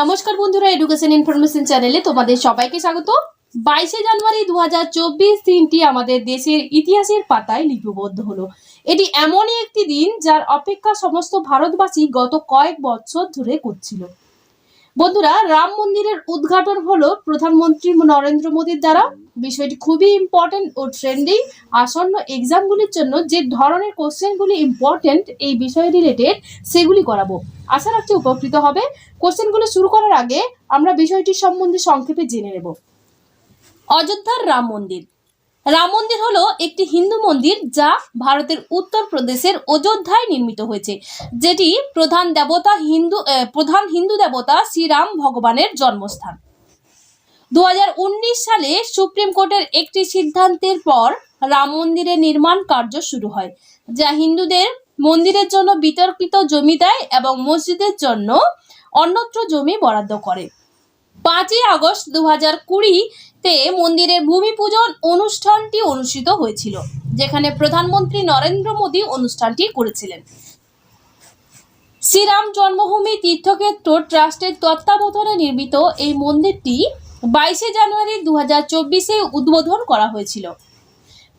নমস্কার বন্ধুরা education information চ্যানেলে তোমাদের সবাইকে স্বাগত। বাইশে জানুয়ারি দু হাজার চব্বিশ দিনটি আমাদের দেশের ইতিহাসের পাতায় লিপিবদ্ধ হলো। এটি এমনই একটি দিন যার অপেক্ষা সমস্ত ভারতবাসী গত কয়েক বছর ধরে করছিল। বন্ধুরা, রাম মন্দিরের উদ্ঘাটন হলো প্রধানমন্ত্রী নরেন্দ্র মোদীর দ্বারা। বিষয়টি খুবই ইম্পর্টেন্ট ও ট্রেন্ডিং আসন্ন এক্সামগুলির জন্য যে ধরনের কোশ্চেনগুলি ইম্পর্টেন্ট এই বিষয় রিলেটেড সেগুলি করাবো। আশা রাখছি উপকৃত হবে। কোশ্চেনগুলো শুরু করার আগে আমরা বিষয়টি সম্বন্ধে সংক্ষেপে জেনে নেব। অযোধ্যার রাম মন্দির। রাম মন্দির হলো একটি হিন্দু মন্দির যা ভারতের উত্তরপ্রদেশের অযোধ্যায় নির্মিত হয়েছে, যেটি প্রধান দেবতা হিন্দু প্রধান হিন্দু দেবতা শ্রীরাম ভগবানের জন্মস্থান। দু হাজার উনিশ সালে সুপ্রিম কোর্টের একটি সিদ্ধান্তের পর রাম মন্দিরের নির্মাণ কার্য শুরু হয়, যা হিন্দুদের মন্দিরের জন্য বিতর্কিত জমি দেয় এবং মসজিদের জন্য অন্যত্র জমি বরাদ্দ করে। পাঁচই আগস্ট দু হাজার কুড়িতে মন্দিরের ভূমি পূজন অনুষ্ঠানটি অনুষ্ঠিত হয়েছিল, যেখানে প্রধানমন্ত্রী নরেন্দ্র মোদী অনুষ্ঠানটি করেছিলেন। শ্রীরাম জন্মভূমি তীর্থক্ষেত্র ট্রাস্টের তত্ত্বাবধানে নির্মিত এই মন্দিরটি বাইশে জানুয়ারি দু হাজার চব্বিশে উদ্বোধন করা হয়েছিল।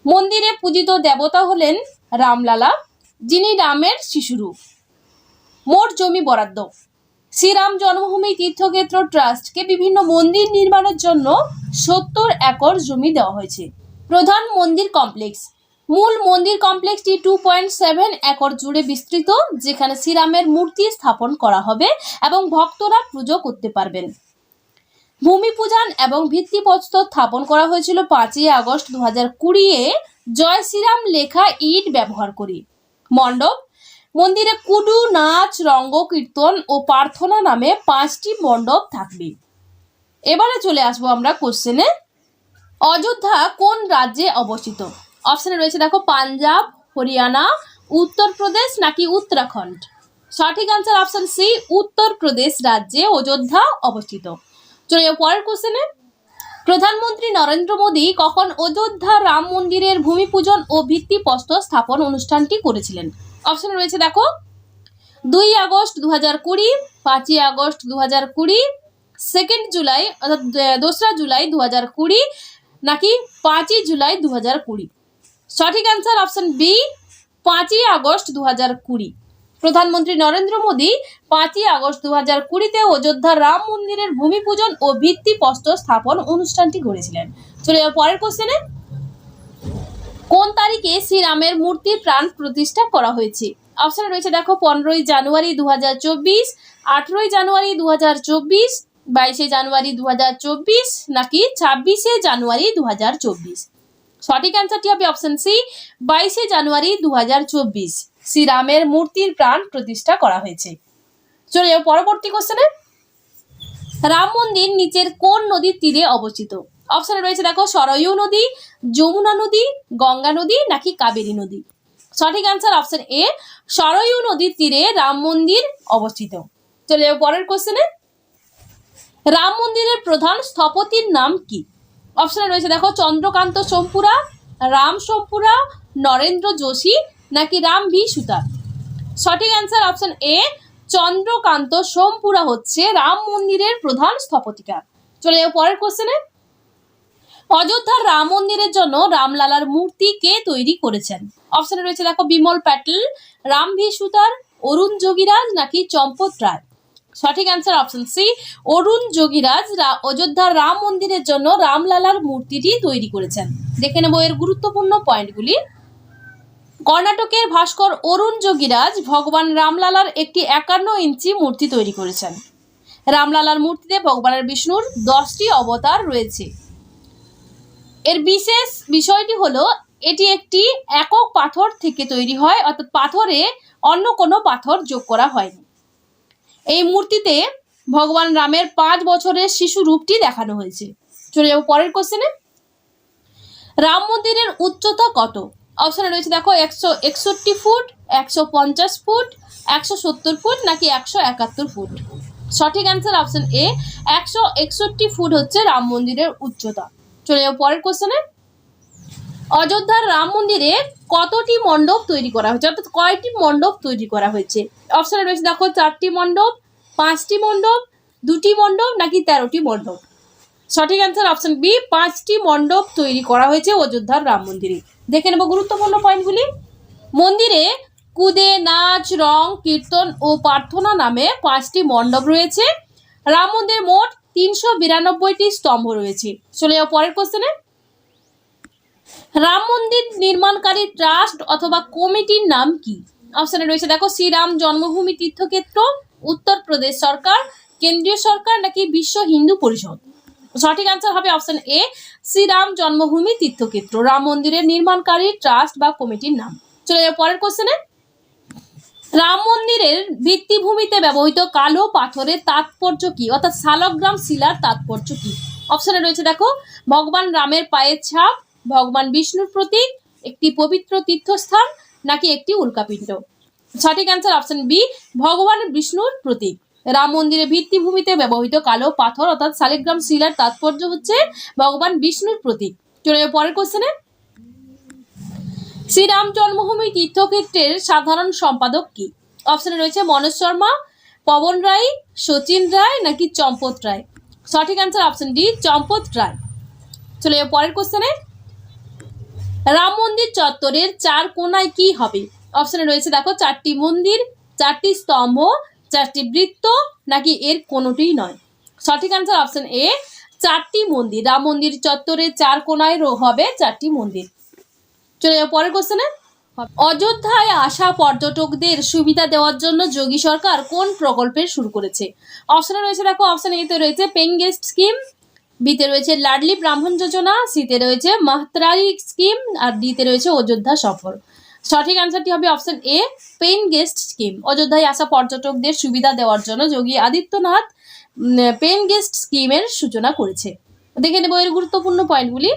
মন্দিরে পূজিত দেবতা হলেন রামলালা, যিনি রামের শিশুরূপ। মোট জমি বরাদ্দ শ্রীরাম জন্মভূমি তীর্থক্ষেত্র ট্রাস্টকে বিভিন্ন মন্দির নির্মাণের জন্য সত্তর একর জমি দেওয়া হয়েছে। প্রধান মন্দির কমপ্লেক্স। মূল মন্দির কমপ্লেক্সটি টু পয়েন্ট সেভেন একর জুড়ে বিস্তৃত, যেখানে শ্রীরামের মূর্তি স্থাপন করা হবে এবং ভক্তরা পুজো করতে পারবেন। ভূমি পূজন এবং ভিত্তিপ্রস্তর স্থাপন করা হয়েছিল পাঁচই আগস্ট দু হাজার কুড়িয়ে জয় শ্রীরাম লেখা ইট ব্যবহার করি। মণ্ডপ মন্দিরে কুডু, নাচ, রঙ্গ, কীর্তন ও প্রার্থনা নামে পাঁচটি মণ্ডপ থাকবে। এবারে চলে আসব আমরা কোশ্চেনে অযোধ্যা কোন রাজ্যে অবস্থিত? অপশানে রয়েছে দেখো পাঞ্জাব, হরিয়ানা, উত্তরপ্রদেশ নাকি উত্তরাখণ্ড? সঠিক আনসার অপশন সি উত্তরপ্রদেশ রাজ্যে অযোধ্যা অবস্থিত। চলে যাব পরের কোশ্চেনে প্রধানমন্ত্রী নরেন্দ্র মোদী কখন অযোধ্যা রাম মন্দিরের ভূমি পূজন ও ভিত্তিপ্রস্তর স্থাপন অনুষ্ঠানটি করেছিলেন? অপশন রয়েছে, দেখো। দুই আগস্ট দু হাজার কুড়ি, পাঁচই আগস্ট দু হাজার কুড়ি সেকেন্ড জুলাই অর্থাৎ দোসরা জুলাই দু হাজার কুড়ি, নাকি পাঁচই জুলাই দু হাজার কুড়ি। সঠিক অ্যান্সার অপশন বি পাঁচই আগস্ট দু হাজার কুড়ি। প্রধানমন্ত্রী নরেন্দ্র মোদী পাঁচই আগস্ট দু হাজার কুড়িতে অযোধ্যার রাম মন্দিরের ভূমি পূজন ও ভিত্তিপ্রস্তর স্থাপন অনুষ্ঠানটি করেছিলেন। চলে যাব পরের কোশ্চেনে কোন তারিখে শ্রীরামের মূর্তির প্রাণ প্রতিষ্ঠা করা হয়েছে? অপশনে রয়েছে দেখো, পনেরোই জানুয়ারি দু হাজার চব্বিশ, আঠেরোই জানুয়ারি দু হাজার চব্বিশ, বাইশে জানুয়ারি দু হাজার চব্বিশ, নাকি ছাব্বিশে জানুয়ারি দু হাজার চব্বিশ? সঠিক অ্যান্সারটি হবে অপশন সি বাইশে জানুয়ারি দু হাজার চব্বিশ। শ্রীরামের মূর্তির প্রাণ প্রতিষ্ঠা করা হয়েছে। চলে যাও পরবর্তী কোশ্চেনে রাম মন্দির নিচের কোন নদীর তীরে অবস্থিত? অপশনে রয়েছে দেখো সরয়ু নদী, যমুনা নদী, গঙ্গা নদী নাকি কাবেরী নদী? সঠিক অ্যান্সার অপশন এ সরয়ু নদীর তীরে রাম মন্দির অবস্থিত। চলে যাব পরের কোশ্চেনে রাম মন্দিরের প্রধান স্থপতির নাম কি? অপশনে রয়েছে দেখো চন্দ্রকান্ত সোমপুরা, রাম সোমপুরা, নরেন্দ্র যোশী নাকি রাম ভি সুতার? সঠিক answer option A Chandrakant Sompura হচ্ছে রাম মন্দিরের প্রধান স্থপতিকার। চলে যাব পরের কোশ্চেনে অযোধ্যার রাম মন্দিরের জন্য রামলালার মূর্তি কে তৈরি করেছেন? অপশনে রয়েছে দেখো বিমল প্যাটেল, রাম ভি সুতার অরুণ যোগীরাজ নাকি চম্পত রায়? সঠিক answer option C Arun Yogiraj অযোধ্যার রাম মন্দিরের জন্য রামলালার মূর্তিটি তৈরি করেছেন। দেখে নেব এর গুরুত্বপূর্ণ পয়েন্টগুলি কর্ণাটকের ভাস্কর অরুণ যোগীরাজ ভগবান রামলালার একটি একান্ন ইঞ্চি মূর্তি তৈরি করেছেন। রামলালার মূর্তিতে ভগবানের বিষ্ণুর দশটি অবতার রয়েছে। এর বিশেষ বিষয়টি হলো, এটি একটি একক পাথর থেকে তৈরি হয়, অর্থাৎ পাথরে অন্য কোনো পাথর যোগ করা হয়নি। এই মূর্তিতে ভগবান রামের পাঁচ বছরের শিশু রূপটি দেখানো হয়েছে। চলে যাব পরের কোশ্চেনে রাম মন্দিরের উচ্চতা কত? অপশনে রয়েছে দেখো, একশো একষট্টি ফুট, একশো পঞ্চাশ ফুট, একশো সত্তর ফুট, নাকি একশো একাত্তর ফুট? সঠিক অ্যান্সার অপশন এ একশো একষট্টি ফুট হচ্ছে রাম মন্দিরের উচ্চতা। চলে যাব পরের কোশ্চেনে অযোধ্যার রাম মন্দিরে কতটি মণ্ডপ তৈরি করা হয়েছে? অর্থাৎ কয়টি মণ্ডপ তৈরি করা হয়েছে? অপশনে রয়েছে, দেখো, চারটি মণ্ডপ, পাঁচটি মণ্ডপ, দুটি মণ্ডপ, নাকি তেরোটি মণ্ডপ? সঠিক অ্যান্সার অপশন বি পাঁচটি মণ্ডপ তৈরি করা হয়েছে অযোধ্যার রাম মন্দিরে। দেখে নেব গুরুত্বপূর্ণ পয়েন্টগুলি মন্দিরে কুদে, নাচ, রং, কীর্তন ও প্রার্থনা নামে পাঁচটি মণ্ডপ রয়েছে। রাম মন্দির মোট তিনশো বিরানব্বইটি স্তম্ভ রয়েছে। চলে যাও পরের কোশ্চেনে রাম মন্দির নির্মাণকারী ট্রাস্ট অথবা কমিটির নাম কি? অপশনে রয়েছে দেখো, শ্রীরাম জন্মভূমি তীর্থক্ষেত্র উত্তরপ্রদেশ সরকার, কেন্দ্রীয় সরকার নাকি বিশ্ব হিন্দু পরিষদ? সঠিক আনসার হবে অপশন এ শ্রীরাম জন্মভূমি তীর্থক্ষেত্র, রাম মন্দিরের নির্মাণকারী ট্রাস্ট বা কমিটির নাম। চলে যাও পরের কোশ্চেনে রাম মন্দিরের ভিত্তিভূমিতে ব্যবহৃত কালো পাথরের তাৎপর্য কি? অর্থাৎ শালগ্রাম শিলার তাৎপর্য কি? অপশনে রয়েছে দেখো, ভগবান রামের পায়ের ছাপ, ভগবান বিষ্ণুর প্রতীক, একটি পবিত্র তীর্থস্থান, নাকি একটি উল্কাপিণ্ড? সঠিক অ্যান্সার অপশন বি ভগবান বিষ্ণুর প্রতীক। রাম মন্দিরের ভিত্তিভূমিতে ব্যবহৃত কালো পাথর, অর্থাৎ শালিগ্রাম শিলার তাৎপর্য হচ্ছে ভগবান বিষ্ণুর প্রতীক। চলে যাব পরের কোশ্চেনে শ্রীরাম জন্মভূমি তীর্থক্ষেত্রের সাধারণ সম্পাদক কি? অপশনে রয়েছে মনোজ শর্মা, পবন রায়, সচিন রায় নাকি চম্পত রায়? সঠিক answer option D Champat Rai. চলে পরের কোশ্চেনে রাম মন্দির চত্বরের চার কোনায় কি হবে? অপশনে রয়েছে দেখো চারটি মন্দির, চারটি স্তম্ভ, চারটি বৃত্ত, নাকি এর কোনোটিই নয়। সঠিক অ্যান্সার অপশন এ চারটি মন্দির। রাম মন্দির চত্বরের চার কোনায় হবে চারটি মন্দির। চলে যাও, পরের কোশ্চেনে অযোধ্যায় আসা পর্যটকদের সুবিধা দেওয়ার জন্য যোগী সরকার কোন প্রকল্পের শুরু করেছে? অপশনে রয়েছে দেখো অপশন এতে রয়েছে পেইং গেস্ট স্কিম বিতে রয়েছে লাডলি ব্রাহ্মণ যোজনা সিতে রয়েছে মাহত্রারি স্কিম আর ডিতে রয়েছে অযোধ্যা সফর। সঠিক অ্যান্সারটি হবে option A paying guest scheme অযোধ্যায় আসা পর্যটকদের সুবিধা দেওয়ার জন্য যোগী আদিত্যনাথ পেইন গেস্ট স্কিমের সূচনা করেছে। দেখে নেব এর গুরুত্বপূর্ণ পয়েন্টগুলি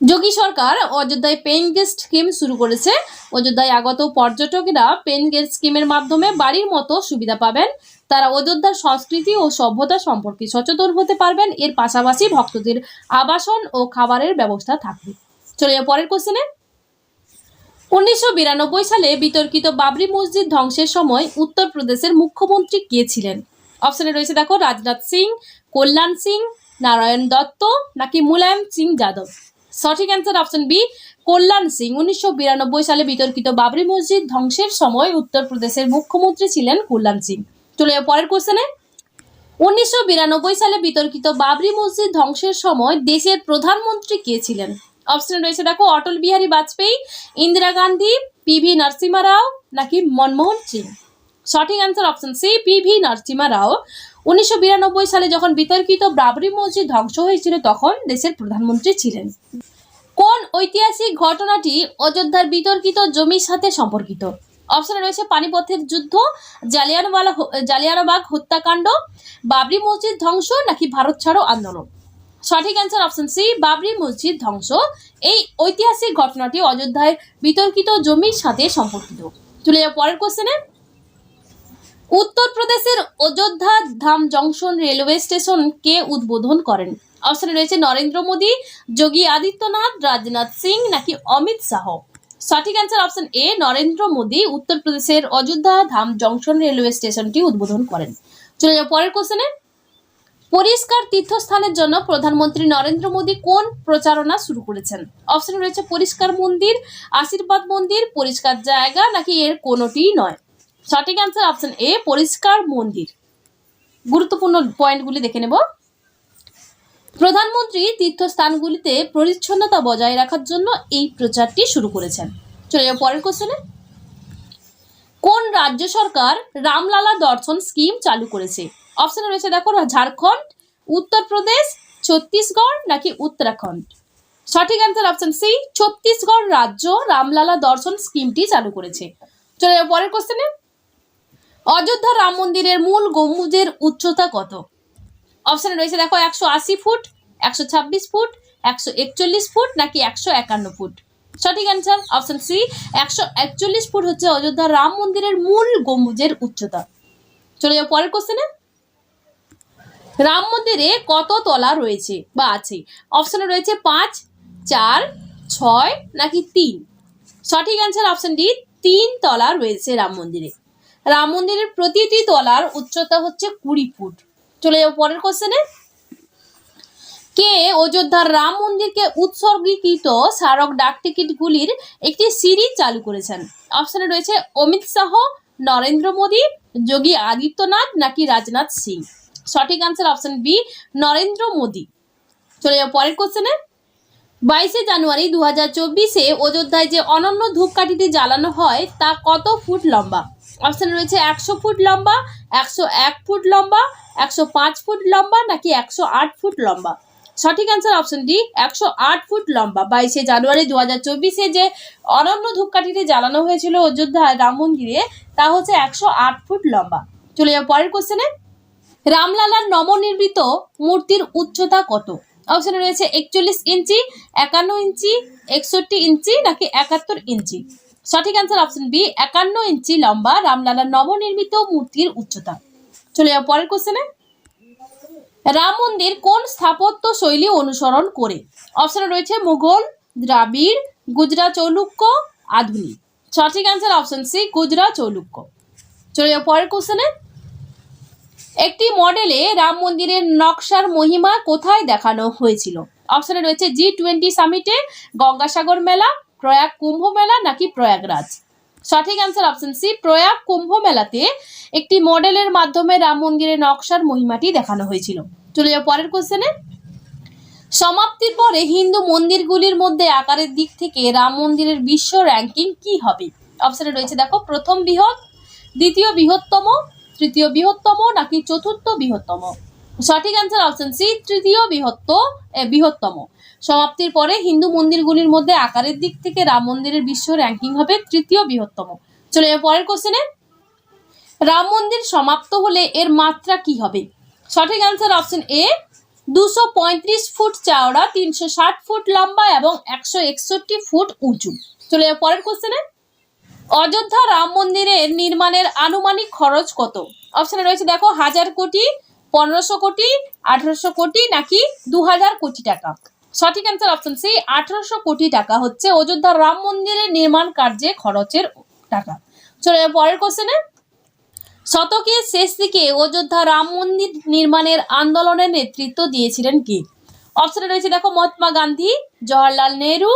যোগী সরকার অযোধ্যায় পেইন গেস্ট স্কিম শুরু করেছে। অযোধ্যায় আগত পর্যটকেরা পেইন গেস্ট স্কিমের মাধ্যমে বাড়ির মতো সুবিধা পাবেন। তারা অযোধ্যার সংস্কৃতি ও সভ্যতা সম্পর্কে সচেতন হতে পারবেন। এর পাশাপাশি ভক্তদের আবাসন ও খাবারের ব্যবস্থা থাকবে। চলে যাও পরের কোশ্চেনে উনিশশো বিরানব্বই সালে বিতর্কিত বাবরি মসজিদ ধ্বংসের সময় উত্তরপ্রদেশের মুখ্যমন্ত্রী কে ছিলেন? অপশনে রয়েছে দেখো, রাজনাথ সিং, কল্যাণ সিং, নারায়ণ দত্ত, নাকি মুলায়ম সিং যাদব? সঠিক answer option B Kalyan Singh. উনিশশো বিরানব্বই সালে বিতর্কিত বাবরি মসজিদ ধ্বংসের সময় উত্তরপ্রদেশের মুখ্যমন্ত্রী ছিলেন কল্যাণ সিং। চলে যাও পরের কোশ্চেনে উনিশশো বিরানব্বই সালে বিতর্কিত বাবরি মসজিদ ধ্বংসের সময় দেশের প্রধানমন্ত্রী কে ছিলেন? অপশনে রয়েছে দেখো, অটল বিহারী বাজপেয়ী, ইন্দিরা গান্ধী পিভি নরসিমা রাও নাকি মনমোহন সিং? সঠিক answer option C PV Narasimha Rao. উনিশশো বিরানব্বই সালে যখন বিতর্কিত বাবরি মসজিদ ধ্বংস হয়েছিল, তখন দেশের প্রধানমন্ত্রী ছিলেন। কোন ঐতিহাসিক ঘটনাটি অযোধ্যার বিতর্কিত জমির সাথে সম্পর্কিত? অপশনে রয়েছে পানিপথের যুদ্ধ, জালিয়ানওয়ালা জালিয়ানবাগ হত্যাকাণ্ড, বাবরি মসজিদ ধ্বংস নাকি ভারত ছাড়ো আন্দোলন? সঠিক অ্যান্সার অপশন সি, বাবরি মসজিদ ধ্বংস। এই ঐতিহাসিক ঘটনাটি অযোধ্যায় বিতর্কিত জমির সাথে সম্পর্কিত। চলে যাও পরের কোশ্চেনে উত্তরপ্রদেশের Ayodhya Dham junction railway station কে উদ্বোধন করেন? অপশনে রয়েছে নরেন্দ্র মোদী, যোগী আদিত্যনাথ, রাজনাথ সিং নাকি অমিত শাহ? সঠিক answer option A, Narendra Modi, উত্তরপ্রদেশের অযোধ্যা ধাম জংশন রেলওয়ে স্টেশনটি উদ্বোধন করেন। চলে যাও পরের কোশ্চেনে। পরিষ্কার তীর্থস্থানের জন্য প্রধানমন্ত্রী নরেন্দ্র মোদী কোন প্রচারণা শুরু করেছেন? অপশনে রয়েছে পরিষ্কার মন্দির, আশীর্বাদ মন্দির, পরিষ্কার জায়গা নাকি এর কোনোটিই নয়? সঠিক অ্যান্সার অপশন এ পরিষ্কার মন্দির। গুরুত্বপূর্ণ পয়েন্টগুলি দেখে নেব। প্রধানমন্ত্রী তীর্থস্থানগুলিতে পরিচ্ছন্নতা বজায় রাখার জন্য এই প্রচারটি শুরু করেছেন। চলে যাও পরের কোশ্চেনে কোন রাজ্য সরকার রামলালা দর্শন স্কিম চালু করেছে? অপশনে রয়েছে দেখো, ঝাড়খণ্ড, উত্তরপ্রদেশ, ছত্তিশগড় নাকি উত্তরাখণ্ড? সঠিক অ্যান্সার অপশন সি ছত্তিশগড় রাজ্য রামলালা দর্শন স্কিমটি চালু করেছে। চলে যাও পরের কোশ্চেনে অযোধ্যা রাম মন্দিরের মূল গম্বুজের উচ্চতা কত? অপশানে রয়েছে দেখো একশো আশি ফুট, একশো ছাব্বিশ ফুট, একশো একচল্লিশ ফুট নাকি একশো একান্ন ফুট? সঠিক অ্যান্সার অপশন সি একশো একচল্লিশ ফুট হচ্ছে অযোধ্যা রাম মন্দিরের মূল গম্বুজের উচ্চতা। চলে যাও পরের কোশ্চেনে রাম মন্দিরে কত তলা রয়েছে বা আছে? অপশানে রয়েছে পাঁচ, চার, ছয় নাকি তিন? সঠিক অ্যান্সার অপশন ডি তিন তলা রয়েছে রাম মন্দিরে। রাম মন্দিরের প্রতিটি তলার উচ্চতা হচ্ছে কুড়ি ফুট। চলে যাব পরের কোশ্চেনে কে অযোধ্যার রাম মন্দিরকে উৎসর্গীকৃত স্মারক ডাক টিকিটগুলির একটি সিরিজ চালু করেছেন? অপশনে রয়েছে অমিত শাহ, নরেন্দ্র মোদী, যোগী আদিত্যনাথ নাকি রাজনাথ সিং? সঠিক answer option B Narendra Modi. চলে যাব পরের কোশ্চেনে বাইশে জানুয়ারি দু হাজার চব্বিশে অযোধ্যায় যে অনন্য ধূপকাঠিটি জ্বালানো হয়, তা কত ফুট লম্বা? অপশন রয়েছে একশো ফুট লম্বা, একশো এক ফুট লম্বা, একশো পাঁচ ফুট লম্বা নাকি একশো আট ফুট লম্বা? সঠিক অ্যান্সার অপশন ডি একশো আট ফুট লম্বা। বাইশে জানুয়ারি দু হাজার চব্বিশে যে অনন্য ধূপকাঠিটি জ্বালানো হয়েছিল অযোধ্যায় রাম মন্দিরে, তা হচ্ছে একশো আট ফুট লম্বা। চলে যাও পরের কোশ্চেনে রামলালার নবনির্মিত মূর্তির উচ্চতা কত? অপশনে রয়েছে একচল্লিশ ইঞ্চি, একান্ন ইঞ্চি, একষট্টি ইঞ্চি নাকি একাত্তর ইঞ্চি? সঠিক অ্যান্সার অপশন বি একান্ন ইঞ্চি লম্বা রামলালার নবনির্মিত মূর্তির উচ্চতা। চলে যাও পরের কোশ্চেনে রাম মন্দির কোন স্থাপত্য শৈলী অনুসরণ করে? অপশনে রয়েছে মুঘল, দ্রাবিড়, গুজরাট চৌলুক্য, আধুনিক। সঠিক answer option C Gujarat Chaulukya. চলে যাও পরের কোশ্চেনে একটি মডেলে রাম মন্দিরের নকশার মহিমা কোথায় দেখানো হয়েছিল? অপশনে রয়েছে জি টোয়েন্টি সামিটে গঙ্গাসাগর মেলা প্রয়াগ কুম্ভ মেলা নাকি প্রয়াগরাজ? সঠিক answer option C Prayag Kumbh মেলাতে একটি মডেলের মাধ্যমে রাম মন্দিরের নকশার মহিমাটি দেখানো হয়েছিল। চলে যাও পরের কোশ্চেনে সমাপ্তির পরে হিন্দু মন্দিরগুলির মধ্যে আকারের দিক থেকে রাম মন্দিরের বিশ্ব র্যাঙ্কিং কি হবে? অপশনে রয়েছে দেখো, প্রথম বৃহৎ, দ্বিতীয় বৃহত্তম, তৃতীয় বৃহত্তম নাকি চতুর্থ বৃহত্তম? সঠিক অ্যান্সার অপশন সি তৃতীয় বৃহত্ত বৃহত্তম। সমাপ্তির পরে হিন্দু মন্দিরগুলির মধ্যে আকারের দিক থেকে রাম মন্দিরের বিশ্ব র্যাঙ্কিং হবে তৃতীয় বৃহত্তম। চলে যাব পরের কোশ্চেনে রাম মন্দির সমাপ্ত হলে এর মাত্রা কি হবে? সঠিক অ্যান্সার অপশন এ দুশো পঁয়ত্রিশ ফুট চওড়া, তিনশো ষাট ফুট লম্বা এবং একশো একষট্টি ফুট উঁচু। চলে যাব পরের কোশ্চেনে অযোধ্যা রাম মন্দিরের নির্মাণের আনুমানিক খরচ কত? অপশনে রয়েছে দেখো, হাজার কোটি, পনেরোশো কোটি, আঠারোশো কোটি নাকি দু হাজার কোটি টাকা? সঠিক অ্যান্সার অপশন সি আঠারোশো কোটি টাকা হচ্ছে অযোধ্যার রাম মন্দিরের নির্মাণ কার্যে খরচের টাকা। চলে যাব পরের কোশ্চেনে শতকের শেষ দিকে অযোধ্যা রাম মন্দির নির্মাণের আন্দোলনের নেতৃত্ব দিয়েছিলেন কে? অপশনে রয়েছে দেখো, মহাত্মা গান্ধী, জওয়াহরলাল নেহরু,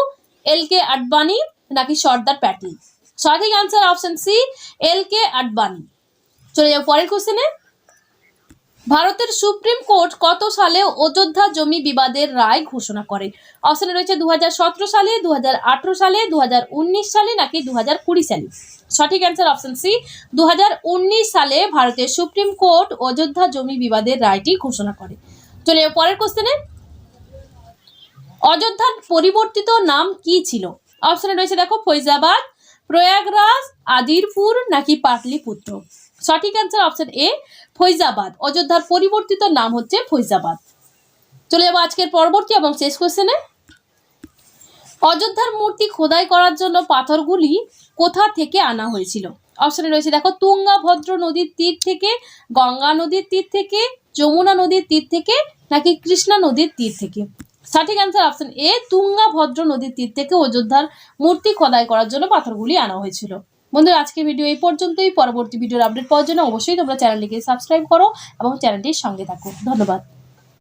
এল কে আডবাণী নাকি সর্দার প্যাটেল? সঠিক answer option C L K Advani. চলে যাও পরের কোশ্চেনে ভারতের সুপ্রিম কোর্ট কত সালে অযোধ্যা জমি বিবাদের রায় ঘোষণা করে? অপশনে রয়েছে দুহাজার সতেরো সালে দু হাজার আঠেরো সালে দু হাজার উনিশ সালে নাকি দু হাজার কুড়ি সালে? সঠিক অ্যান্সার অপশন সি দু হাজার উনিশ সালে ভারতের সুপ্রিম কোর্ট অযোধ্যা জমি বিবাদের রায়টি ঘোষণা করে। চলে পরের কোশ্চেনে অযোধ্যার পরিবর্তিত নাম কি ছিল? অপশনে রয়েছে দেখো, ফৈজাবাদ, প্রয়াগরাজ, আদিরপুর নাকি পাটলিপুত্র? সঠিক অ্যান্সার অপশন এ ফৈজাবাদ। অযোধ্যার পরিবর্তিত নাম হচ্ছে ফৈজাবাদ। চলে যাব আজকের পরবর্তী এবং শেষ কোশ্চেনে অযোধ্যার মূর্তি খোদাই করার জন্য পাথরগুলি কোথা থেকে আনা হয়েছিল? অপশনে রয়েছে, দেখো তুঙ্গা ভদ্র নদীর তীর থেকে, গঙ্গা নদীর তীর থেকে, যমুনা নদীর তীর থেকে, নাকি কৃষ্ণা নদীর তীর থেকে? সঠিক অ্যান্সার অপশন এ তুঙ্গা ভদ্র নদীর তীর থেকে অযোধ্যার মূর্তি খোদাই করার জন্য পাথরগুলি আনা হয়েছিল। বন্ধুরা, আজকের ভিডিও এই পর্যন্তই। পরবর্তী ভিডিওর আপডেট পাওয়ার জন্য অবশ্যই তোমরা চ্যানেলটিকে সাবস্ক্রাইব করো এবং চ্যানেলটির সঙ্গে থাকো। ধন্যবাদ।